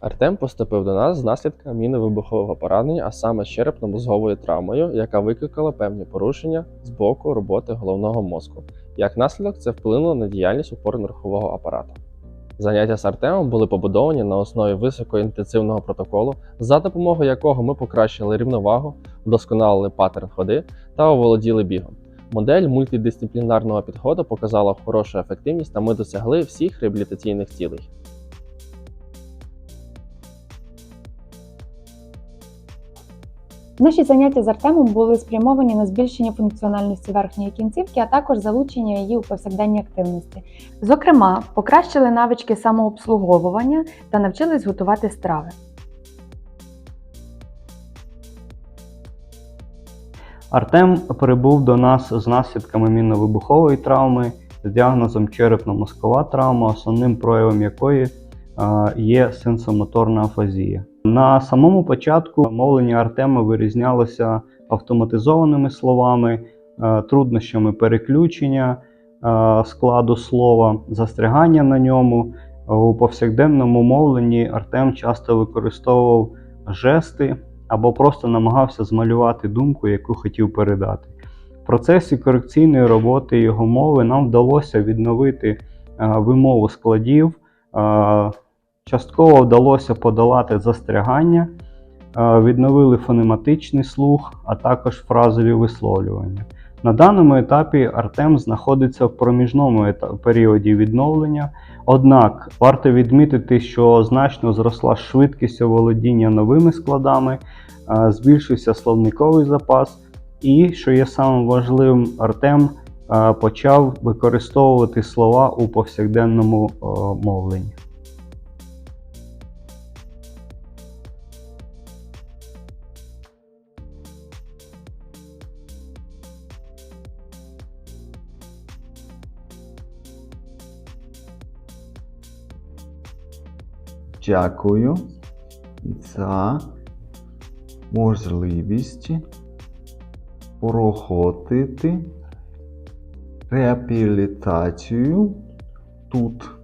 Артем поступив до нас з наслідками мінно-вибухового поранення, а саме черепно-мозговою травмою, яка викликала певні порушення з боку роботи головного мозку. Як наслідок, це вплинуло на діяльність опорно-рухового апарату. Заняття з Артемом були побудовані на основі високоінтенсивного протоколу, за допомогою якого ми покращили рівновагу, вдосконалили паттерн ходи та оволоділи бігом. Модель мультидисциплінарного підходу показала хорошу ефективність, та ми досягли всіх реабілітаційних цілей. Наші заняття з Артемом були спрямовані на збільшення функціональності верхньої кінцівки, а також залучення її у повсякденні активності. Зокрема, покращили навички самообслуговування та навчились готувати страви. Артем прибув до нас з наслідками мінно-вибухової травми з діагнозом черепно-мозкова травма, основним проявом якої є сенсомоторна афазія. На самому початку мовлення Артема вирізнялося автоматизованими словами, е, труднощами переключення е, складу слова, застрягання на ньому. У повсякденному мовленні Артем часто використовував жести або просто намагався змалювати думку, яку хотів передати. В процесі корекційної роботи його мови нам вдалося відновити е, вимову складів, частково вдалося подолати застрягання, е, відновили фонематичний слух, а також фразові висловлювання. На даному етапі Артем знаходиться в проміжному періоді відновлення. Однак варто відмітити, що значно зросла швидкість оволодіння новими складами, е, збільшився словниковий запас, і, що є самим важливим, Артем е, почав використовувати слова у повсякденному мовленні. Дякую за можливість проходити реабілітацію тут.